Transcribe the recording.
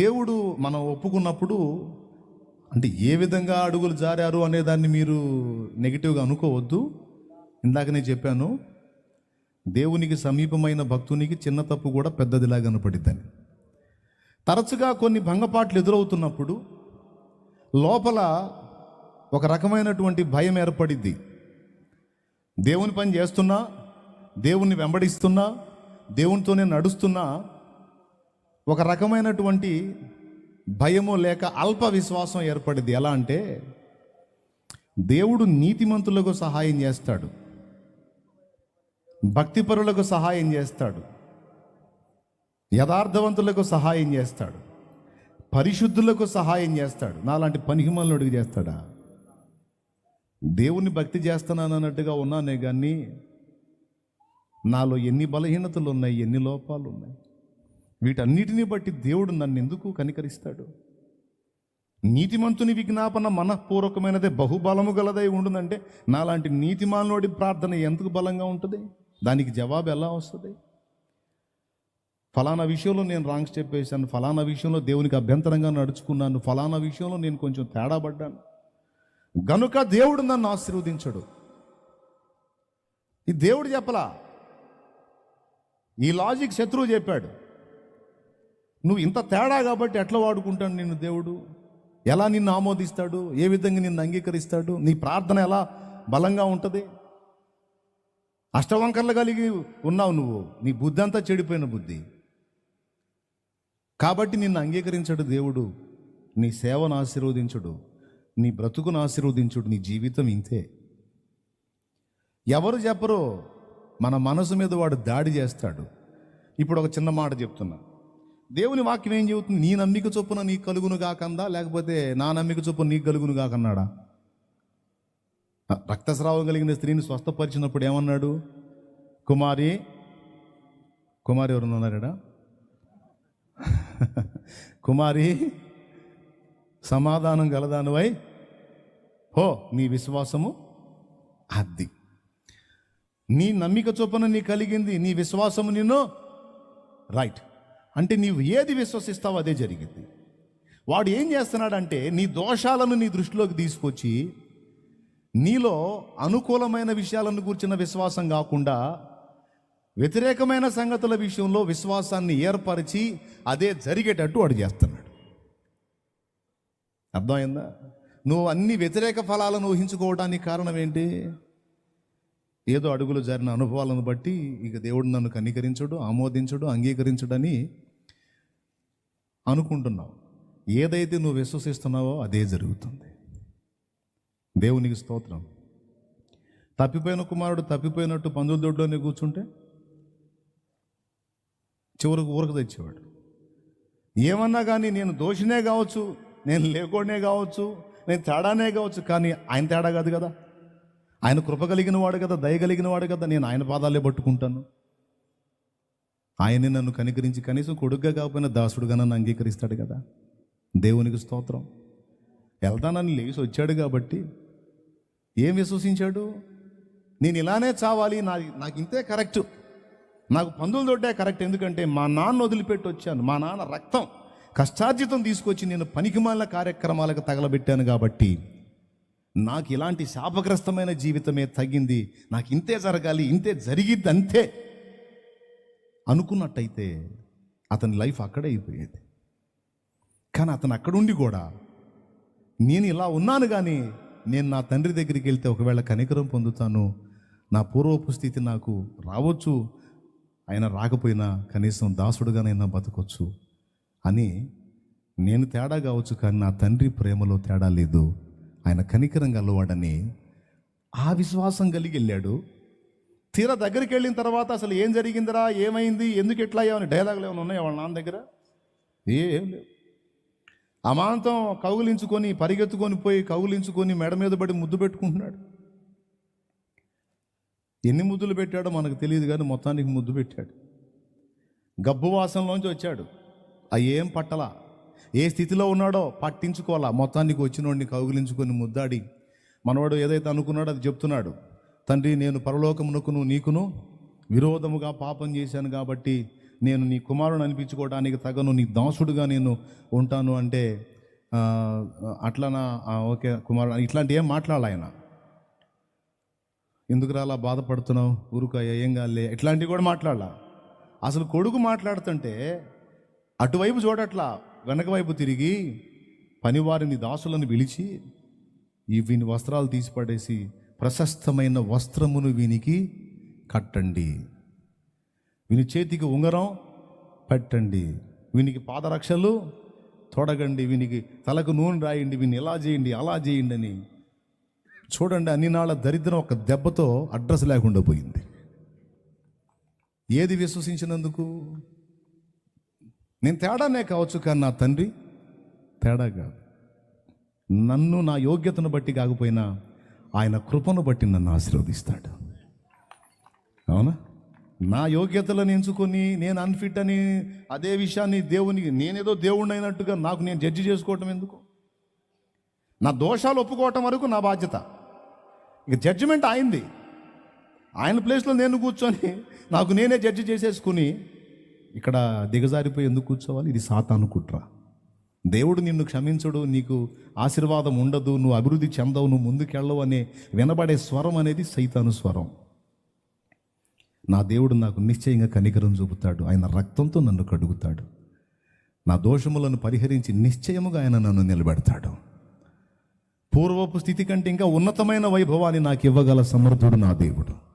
దేవుడు మనం ఒప్పుకున్నప్పుడు అంటే ఏ విధంగా అడుగులు జారారు అనే దాన్ని మీరు నెగిటివ్గా అనుకోవద్దు. ఇందాక నేను చెప్పాను దేవునికి సమీపమైన భక్తునికి చిన్న తప్పు కూడా పెద్దదిలా కనపడిద్దని. తరచుగా కొన్ని భంగపాట్లు ఎదురవుతున్నప్పుడు లోపల ఒక రకమైనటువంటి భయం ఏర్పడిద్ది. దేవుని పని చేస్తున్నా దేవుణ్ణి వెంబడిస్తున్నా దేవునితోనే నడుస్తున్నా ఒక రకమైనటువంటి భయము లేక అల్ప విశ్వాసం ఏర్పడింది. ఎలా అంటే దేవుడు నీతిమంతులకు సహాయం చేస్తాడు. భక్తిపరులకు సహాయం చేస్తాడు. యథార్థవంతులకు సహాయం చేస్తాడు. పరిశుద్ధులకు సహాయం చేస్తాడు. నాలాంటి పనిహిమనుడికి చేస్తాడా? దేవుని భక్తి చేస్తున్నాను అన్నట్టుగా ఉన్నానే కానీ నాలో ఎన్ని బలహీనతలు ఉన్నాయి ఎన్ని లోపాలు ఉన్నాయి? వీటన్నిటిని బట్టి దేవుడు నన్ను ఎందుకు కనికరిస్తాడు? నీతిమంతుని విజ్ఞాపన మనఃపూర్వకమైనదే బహుబలము గలదై ఉంటుందంటే నాలాంటి నీతిమానుడి ప్రార్థన ఎందుకు బలంగా ఉంటుంది? దానికి జవాబు ఎలా వస్తుంది? ఫలానా విషయంలో నేను రాంగ్ స్టెప్ వేశాను ఫలానా విషయంలో దేవునికి అభ్యంతరంగా నడుచుకున్నాను ఫలానా విషయంలో నేను కొంచెం తేడా పడ్డాను. గనుక దేవుడు నన్ను ఆశీర్వదించడు. ఈ దేవుడు చెప్పలా? ఈ లాజిక్ శత్రువు చెప్పాడు. నువ్వు ఇంత తేడా కాబట్టి ఎట్లా వాడుకుంటాడు నిన్ను దేవుడు? ఎలా నిన్ను ఆమోదిస్తాడు? ఏ విధంగా నిన్ను అంగీకరిస్తాడు? నీ ప్రార్థన ఎలా బలంగా ఉంటుంది? అష్టవంకర్లు కలిగి ఉన్నావు నువ్వు. నీ బుద్ధి అంతా చెడిపోయిన బుద్ధి. కాబట్టి నిన్ను అంగీకరించడు దేవుడు. నీ సేవను ఆశీర్వదించుడు. నీ బ్రతుకును ఆశీర్వదించుడు. నీ జీవితం ఇంతే. ఎవరు చెప్పరు? మన మనసు మీద వాడు దాడి చేస్తాడు. ఇప్పుడు ఒక చిన్న మాట చెప్తున్నా. దేవుని వాక్యం ఏం చెబుతుంది? నీ నమ్మిక చొప్పున నీ కలుగును కాకందా లేకపోతే నా నమ్మిక చొప్పున నీ కలుగును కాకన్నాడా రక్తస్రావం కలిగిన స్త్రీని స్వస్థపరిచినప్పుడు ఏమన్నాడు? కుమారి కుమారి ఎవరు ఉన్నారా కుమారి సమాధానం గలదానువై హో నీ విశ్వాసము అద్ది. నీ నమ్మిక చొప్పున నీ కలిగింది నీ విశ్వాసము నిన్ను రైట్ అంటే నీవు ఏది విశ్వసిస్తావో అదే జరిగింది. వాడు ఏం చేస్తున్నాడంటే నీ దోషాలను నీ దృష్టిలోకి తీసుకొచ్చి నీలో అనుకూలమైన విషయాలను కూర్చున్న విశ్వాసం కాకుండా వ్యతిరేకమైన సంగతుల విషయంలో విశ్వాసాన్ని ఏర్పరిచి అదే జరిగేటట్టు వాడు చేస్తున్నాడు. అర్థమైందా? నువ్వు అన్ని వ్యతిరేక ఫలాలను ఊహించుకోవడానికి కారణం ఏంటి? ఏదో అడుగులు జరిగిన అనుభవాలను బట్టి ఇక దేవుడు నన్ను కనికరించడు ఆమోదించడు అంగీకరించడని అనుకుంటున్నావు. ఏదైతే నువ్వు విశ్వసిస్తున్నావో అదే జరుగుతుంది. దేవునికి స్తోత్రం. తప్పిపోయిన కుమారుడు తప్పిపోయినట్టు పందుల దొడ్లోనే కూర్చుంటే చివరికి ఊరకు తెచ్చేవాడు. ఏమన్నా కానీ నేను దోషినే కావచ్చు నేను లేకోనే కావచ్చు నేను తేడానే కావచ్చు కానీ ఆయన తేడా కాదు కదా. ఆయన కృప కలిగిన వాడు కదా దయ కలిగిన వాడు కదా నేను ఆయన పాదాలే పట్టుకుంటాను. ఆయన్ని నన్ను కనికరించి కనీసం కొడుగ్గా కాకపోయినా దాసుడుగా నన్ను అంగీకరిస్తాడు కదా. దేవునికి స్తోత్రం. వెళ్తానని లేచి వచ్చాడు కాబట్టి ఏం విశ్వసించాడు? నేను ఇలానే చావాలి నా నాకు ఇంతే కరెక్ట్. నాకు పందులు దొడ్డే కరెక్ట్. ఎందుకంటే మా నాన్న వదిలిపెట్టి వచ్చాను. మా నాన్న రక్తం కష్టార్జితం తీసుకొచ్చి నేను పనికిమాలిన కార్యక్రమాలకు తగలబెట్టాను కాబట్టి నాకు ఇలాంటి శాపగ్రస్తమైన జీవితమే తగ్గింది. నాకు ఇంతే జరగాలి ఇంతే జరిగిద్ది అంతే. అనుకున్నట్టయితే అతని లైఫ్ అక్కడే అయిపోయేది. కానీ అతను అక్కడుండి కూడా నేను ఇలా ఉన్నాను కానీ నేను నా తండ్రి దగ్గరికి వెళ్తే ఒకవేళ కనికరం పొందుతాను నా పూర్వపు స్థితి నాకు రావచ్చు ఆయన రాకపోయినా కనీసం దాసుడుగానైనా బతకొచ్చు అని నేను తేడా కావచ్చు కానీ నా తండ్రి ప్రేమలో తేడా లేదు. ఆయన కనికరం గలవాడని ఆ విశ్వాసం కలిగి వెళ్ళాడు. తీరా దగ్గరికి వెళ్ళిన తర్వాత అసలు ఏం జరిగిందిరా? ఏమైంది? ఎందుకు ఎట్లా అయ్యావని డైలాగులు ఏమైనా ఉన్నాయా వాళ్ళ నాన్న దగ్గర? ఏం లేవు. అమాంతం కౌగులించుకొని పరిగెత్తుకొని పోయి కౌగులించుకొని మెడ మీద పడి ముద్దు పెట్టుకుంటున్నాడు. ఎన్ని ముద్దులు పెట్టాడో మనకు తెలియదు కానీ మొత్తానికి ముద్దు పెట్టాడు. గబ్బు వాసనలోంచి వచ్చాడు. ఆ ఏం పట్టలా? ఏ స్థితిలో ఉన్నాడో పట్టించుకోవాలా? మొత్తానికి వచ్చినోడిని కౌగులించుకొని ముద్దాడి మనవాడు ఏదైతే అనుకున్నాడో అది చెప్తున్నాడు. తండ్రి నేను పరలోకమునకును నీకును విరోధముగా పాపం చేశాను కాబట్టి నేను నీ కుమారుని అనిపించుకోవడానికి తగను నీ దాసుడుగా నేను ఉంటాను అంటే ఆ, అట్లనా? ఓకే కుమారుడు ఇట్లాంటి ఏం మాట్లాడాలి ఆయన? ఎందుకు అలా బాధపడుతున్నావు? ఊరుకాయ ఏం కాలే ఇట్లాంటివి కూడా మాట్లాడాల? అసలు కొడుకు మాట్లాడుతుంటే అటువైపు చూడట్లా వెనక వైపు తిరిగి పనివారిని దాసులను పిలిచి ఈ వీని వస్త్రాలు తీసి పడేసి ప్రశస్తమైన వస్త్రమును వీనికి కట్టండి. వీని చేతికి ఉంగరం పెట్టండి. వీనికి పాదరక్షలు తొడగండి. వీనికి తలకు నూనె రాయండి. వీని ఇలా చేయండి అలా చేయండి అని చూడండి అన్ని నాళ్ళ దరిద్రం ఒక దెబ్బతో అడ్రస్ లేకుండా పోయింది. ఏది విశ్వసించినందుకు? నేను తేడానే కావచ్చు కానీ నా తండ్రి తేడా కాదు. నన్ను నా యోగ్యతను బట్టి కాకపోయినా ఆయన కృపను బట్టి నన్ను ఆశీర్వదిస్తాడు. అవునా? నా యోగ్యతలను ఎంచుకొని నేను అన్ఫిట్ అని అదే విషయాన్ని దేవునికి నేనేదో దేవుణ్ణి అయినట్టుగా నాకు నేను జడ్జి చేసుకోవటం ఎందుకు? నా దోషాలు ఒప్పుకోవటం వరకు నా బాధ్యత. ఇక జడ్జిమెంట్ అయింది. ఆయన ప్లేస్లో నేను కూర్చొని నాకు నేనే జడ్జి చేసేసుకుని ఇక్కడ దిగజారిపోయి ఎందుకు కూర్చోవాలి? ఇది సాతాను కుట్ర. దేవుడు నిన్ను క్షమించడు నీకు ఆశీర్వాదం ఉండదు నువ్వు అభివృద్ధి చెందవు నువ్వు ముందుకెళ్ళవు అనే వినబడే స్వరం అనేది సైతాను స్వరం. నా దేవుడు నాకు నిశ్చయంగా కనికరం చూపుతాడు ఆయన రక్తంతో నన్ను కడుగుతాడు. నా దోషములను పరిహరించి నిశ్చయముగా ఆయన నన్ను నిలబెడతాడు. పూర్వపు స్థితి కంటే ఇంకా ఉన్నతమైన వైభవాన్ని నాకు ఇవ్వగల సమర్థుడు నా దేవుడు.